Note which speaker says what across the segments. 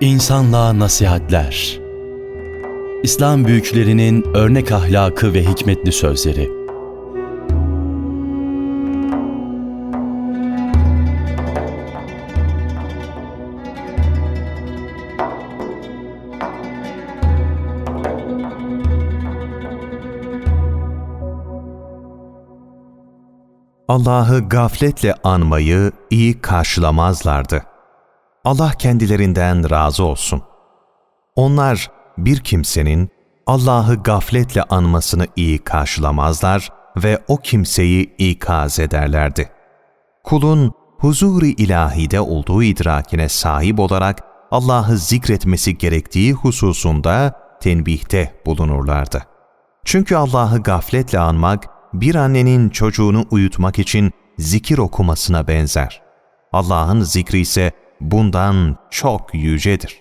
Speaker 1: İnsanlığa nasihatler. İslam büyüklerinin örnek ahlakı ve hikmetli sözleri.
Speaker 2: Allah'ı gafletle anmayı iyi karşılamazlardı. Allah kendilerinden razı olsun. Onlar bir kimsenin Allah'ı gafletle anmasını iyi karşılamazlar ve o kimseyi ikaz ederlerdi. Kulun huzur-i ilahide olduğu idrakine sahip olarak Allah'ı zikretmesi gerektiği hususunda tenbihte bulunurlardı. Çünkü Allah'ı gafletle anmak, bir annenin çocuğunu uyutmak için zikir okumasına benzer. Allah'ın zikri ise bundan çok yücedir.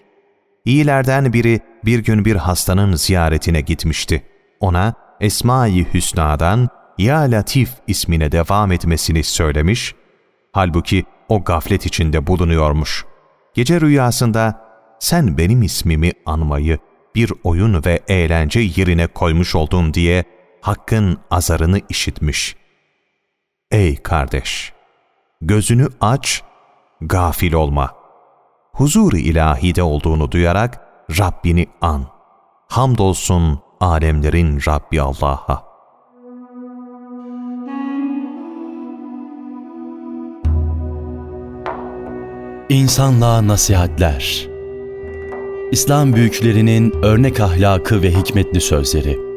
Speaker 2: İyilerden biri bir gün bir hastanın ziyaretine gitmişti. Ona Esma-i Hüsna'dan Ya Latif ismine devam etmesini söylemiş, halbuki o gaflet içinde bulunuyormuş. Gece rüyasında sen benim ismimi anmayı bir oyun ve eğlence yerine koymuş oldun diye Hakk'ın azarını işitmiş. Ey kardeş! Gözünü aç, gafil olma. Huzur-u ilahide olduğunu duyarak Rabbini an. Hamdolsun alemlerin Rabbi Allah'a.
Speaker 1: İnsanlığa nasihatler. İslam büyüklerinin örnek ahlakı ve hikmetli sözleri.